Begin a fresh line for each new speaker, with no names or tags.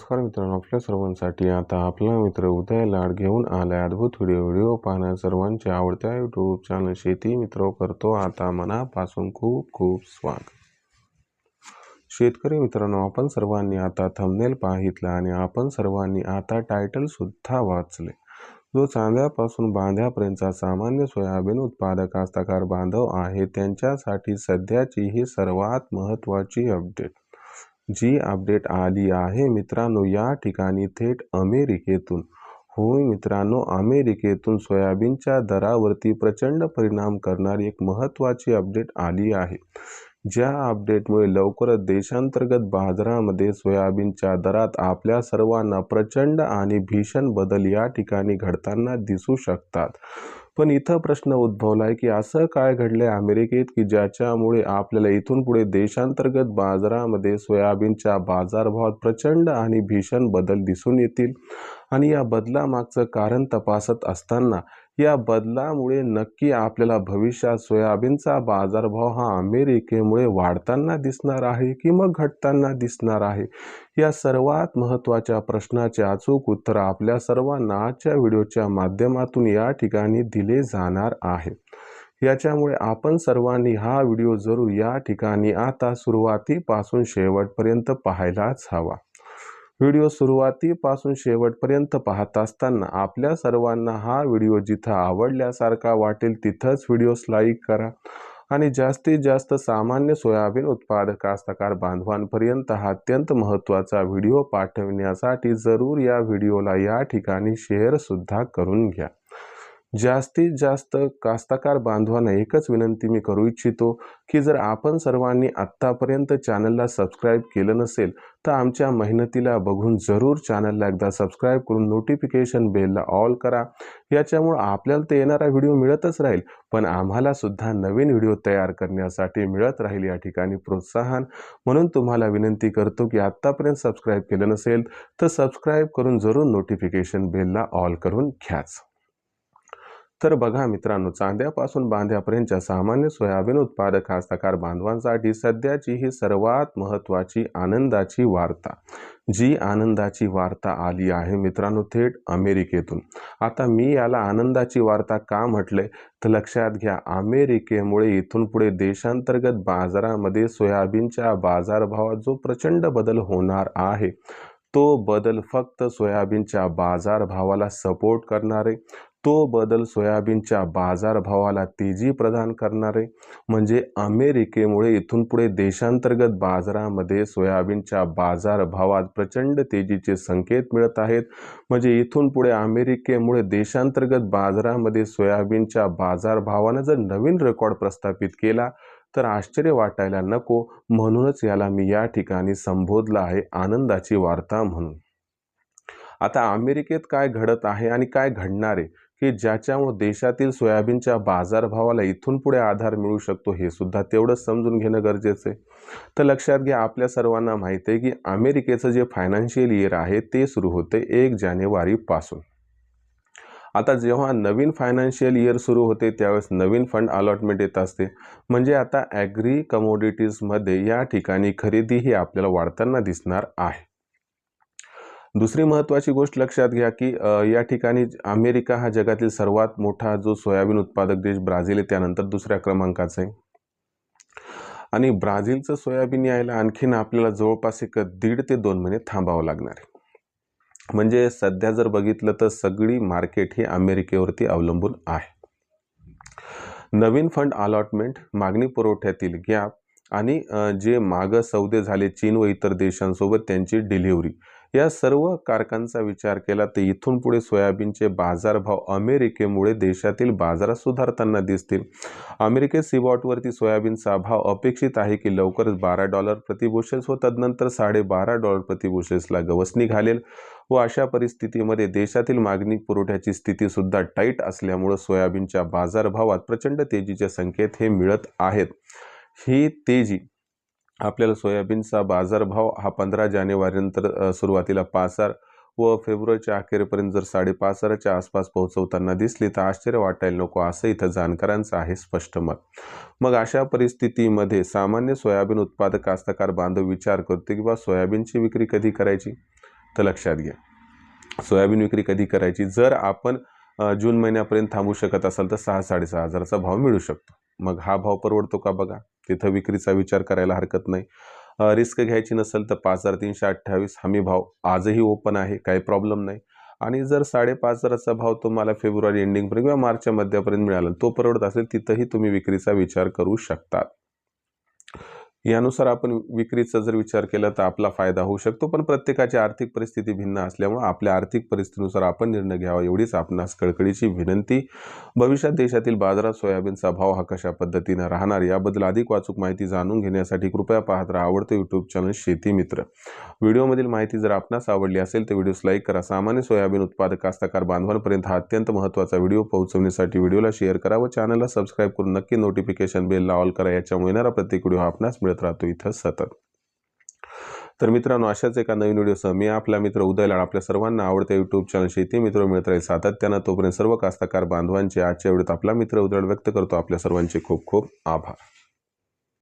नमस्कार मित्रांनो आपल्या सर्वांसाठी आता आपला मित्र उदय लाड घेऊन आला अद्भुत व्हिडिओ व्हिडिओ पाहण्या सर्वांच्या आवडत्या यूट्यूब चॅनल शेती मित्र करतो. आता मनापासून खूप खूप स्वागत. शेतकरी मित्रांनो आपण सर्वांनी आता थंबनेल पाहितला आणि आपण सर्वांनी आता टायटल सुद्धा वाचले. जो चांद्यापासून बांध्यापर्यंतचा सामान्य सोयाबीन उत्पादक कास्तकार बांधव आहे त्यांच्यासाठी सध्याची ही सर्वात महत्त्वाची अपडेट जी अपडेट आली आहे मित्रांनो या ठिकाणी थेट अमेरिकेतून. होय मित्रांनो अमेरिकेतून सोयाबीनच्या दरावरती प्रचंड परिणाम करणारी एक महत्त्वाची अपडेट आली आहे. ज्या अपडेटमुळे लवकरच देशांतर्गत बाजारामध्ये सोयाबीनच्या दरात आपल्या सर्वांना प्रचंड आणि भीषण बदल या ठिकाणी घडताना दिसू शकतात. पण इथं प्रश्न उद्भवला आहे की असं काय घडलं आहे अमेरिकेत की ज्याच्यामुळे आपल्याला इथून पुढे देशांतर्गत बाजारामध्ये सोयाबीनच्या बाजारभावात प्रचंड आणि भीषण बदल दिसून येतील? आणि या बदलामागचं कारण तपासत असताना या बदलामुळे नक्की आपल्याला भविष्यात सोयाबीनचा बाजारभाव हा अमेरिकेमुळे वाढताना दिसणार आहे की मग घटताना दिसणार आहे? या सर्वात महत्त्वाच्या प्रश्नाचे अचूक उत्तर आपल्या सर्वांना आजच्या व्हिडिओच्या माध्यमातून या ठिकाणी दिले जाणार आहे. याच्यामुळे आपण सर्वांनी हा व्हिडिओ जरूर या ठिकाणी आता सुरुवातीपासून शेवटपर्यंत पाहायलाच हवा. व्हिडिओ सुरुवातीपासून शेवटपर्यंत पाहत असताना आपल्या सर्वांना हा व्हिडिओ जिथं आवडल्यासारखा वाटेल तिथंच व्हिडिओस लाईक करा आणि जास्तीत जास्त सामान्य सोयाबीन उत्पादक कास्तकार बांधवांपर्यंत हा अत्यंत महत्त्वाचा व्हिडिओ पाठवण्यासाठी जरूर या व्हिडिओला या ठिकाणी शेअरसुद्धा करून घ्या. जास्तीत जास्त कास्तकार बांधवांना एकच विनंती मी करू इच्छितो की जर आपण सर्वांनी आत्तापर्यंत चॅनलला सबस्क्राईब केलं नसेल तर आमच्या मेहनतीला बघून जरूर चॅनलला एकदा सबस्क्राईब करून नोटिफिकेशन बेलला ऑल करा. याच्यामुळं आपल्याला तर येणारा व्हिडिओ मिळतच राहील पण आम्हाला सुद्धा नवीन व्हिडिओ तयार करण्यासाठी मिळत राहील या ठिकाणी प्रोत्साहन. म्हणून तुम्हाला विनंती करतो की आत्तापर्यंत सबस्क्राईब केलं नसेल तर सबस्क्राईब करून जरूर नोटिफिकेशन बेलला ऑल करून घ्याच. तर बघा मित्रांनो चांद्यापासून बांध्यापर्यंतच्या सामान्य सोयाबीन उत्पादक हस्तकार बांधवांसाठी सध्याची ही सर्वात महत्त्वाची आनंदाची वार्ता जी आनंदाची वार्ता आली आहे मित्रांनो थेट अमेरिकेतून. आता मी याला आनंदाची वार्ता का म्हटले? तर लक्षात घ्या अमेरिकेमुळे इथून पुढे देशांतर्गत बाजारामध्ये सोयाबीनच्या बाजारभावात जो प्रचंड बदल होणार आहे तो बदल फक्त सोयाबीनच्या बाजारभावाला सपोर्ट करणारे तो बदल सोयाबीनच्या बाजारभावाला तेजी प्रदान करणारे. म्हणजे अमेरिकेमुळे इथून पुढे देशांतर्गत बाजारामध्ये सोयाबीनच्या बाजारभावात प्रचंड तेजीचे संकेत मिळत आहेत. म्हणजे इथून पुढे अमेरिकेमुळे देशांतर्गत बाजारामध्ये सोयाबीनच्या बाजारभावानं जर नवीन रेकॉर्ड प्रस्थापित केला तर आश्चर्य वाटायला नको. म्हणूनच याला मी या ठिकाणी संबोधलं आहे आनंदाची वार्ता म्हणून. आता अमेरिकेत काय घडत आहे आणि काय घडणार आहे? की ज्याच्यामुळे देशातील सोयाबीनच्या बाजारभावाला इथून पुढे आधार मिळू शकतो हे सुद्धा तेवढंच समजून घेणं गरजेचं आहे. तर लक्षात घ्या आपल्या सर्वांना माहिती आहे की अमेरिकेचं जे फायनान्शियल इयर आहे ते सुरू होते एक जानेवारीपासून आता जेव्हा नवीन फायनान्शियल इयर सुरू होते त्यावेळेस नवीन फंड अलॉटमेंट येत असते. म्हणजे आता ॲग्री कमोडिटीजमध्ये या ठिकाणी खरेदी ही आपल्याला वाढताना दिसणार आहे. दुसरी महत्त्वाची गोष्ट लक्षात घ्या की या ठिकाणी अमेरिका हा जगातील सर्वात मोठा जो सोयाबीन उत्पादक देश ब्राझील आहे त्यानंतर दुसऱ्या क्रमांकाचा आहे. आणि ब्राझीलचं सोयाबीन यायला आणखीन आपल्याला जवळपास एक दीड ते दोन महिने थांबावं लागणार आहे. म्हणजे सध्या जर बघितलं तर सगळी मार्केट ही अमेरिकेवरती अवलंबून आहे. नवीन फंड अलॉटमेंट मागणी पुरवठ्यातील गॅप आणि जे मागं सौदे झाले चीन व इतर देशांसोबत त्यांची डिलिव्हरी या सर्व कारकांचा विचार केला तर इथून पुढे सोयाबीनचे बाजारभाव अमेरिकेमुळे देशातील बाजारात सुधारताना दिसतील. अमेरिकेत सीबॉटवरती सोयाबीनचा भाव अपेक्षित आहे की लवकरच बारा डॉलर प्रतिबुशेल्स व तदनंतर साडेबारा डॉलर प्रतिबुशेल्सला गवस निघालेल व अशा परिस्थितीमध्ये देशातील मागणी पुरवठ्याची स्थितीसुद्धा टाईट असल्यामुळं सोयाबीनच्या बाजारभावात प्रचंड तेजीचे संकेत हे मिळत आहेत. ही तेजी आपल्याला सोयाबीनचा बाजारभाव हा पंधरा जानेवारीनंतर सुरुवातीला पाच हजार व फेब्रुवारीच्या अखेरपर्यंत जर साडेपाच हजाराच्या आसपास पोहोचवताना दिसली तर आश्चर्य वाटायला नको असं इथं जाणकारांचं आहे स्पष्ट मत. मग अशा परिस्थितीमध्ये सामान्य सोयाबीन उत्पादक कास्तकार बांधव विचार करतो की बा सोयाबीनची विक्री कधी करायची? तर लक्षात घ्या. सोयाबीन विक्री कधी करायची? जर आपण जून महिन्यापर्यंत थांबू शकत असाल तर सहा साडेसहा हजाराचा भाव मिळू शकतो. मग हा भाव परवडतो का बघा? तिथं विक्रीचा विचार करायला हरकत नाही. रिस्क घ्यायची नसेल तर पाच हजार तीनशे अठ्ठावीस हमी भाव आजही ओपन आहे काही प्रॉब्लेम नाही. आणि जर साडेपाच हजाराचा भाव तुम्हाला फेब्रुवारी एंडिंगपर्यंत किंवा मार्चच्या मध्यापर्यंत मिळाला तो परवडत असेल तिथंही तुम्ही विक्रीचा विचार करू शकता. यानुसार आपण विक्रीचा जर विचार केला तर आपला फायदा होऊ शकतो पण प्रत्येकाची आर्थिक परिस्थिती भिन्न असल्यामुळे आपल्या आर्थिक परिस्थितीनुसार आपण निर्णय घ्यावा एवढीच आपणास कळकळीची विनंती. भविष्यात देशातील बाजारात सोयाबीनचा भाव हा कशा पद्धतीनं राहणार याबद्दल अधिक वाचूक माहिती जाणून घेण्यासाठी कृपया पाहत राहा आवडतं यूट्यूब चॅनल शेती मित्र. व्हिडिओमधील माहिती जर आपणास आवडली असेल तर व्हिडिओस लाईक करा. सामान्य सोयाबीन उत्पादक कास्तकार बांधवांपर्यंत हा अत्यंत महत्त्वाचा व्हिडिओ पोहोचवण्यासाठी व्हिडिओला शेअर करा व चॅनलला सबस्क्राईब करून नक्की नोटिफिकेशन बेलला ऑल करा. याच्यामुळे येणारा प्रत्येक व्हिडिओ आपणास मिळत राहतो. इथं सतत. तर मित्रांनो अशाच एका नवीन व्हिडिओसह मी आपला मित्र उदयला आपल्या सर्वांना आवडत्या यूट्यूब चॅनल शेती मित्र मिळत राहील सातत्यानं. तोपर्यंत सर्व कास्तकार बांधवांचे आजच्या वेळेत आपला मित्र उदयड व्यक्त करतो. आपल्या सर्वांचे खूप खूप आभार.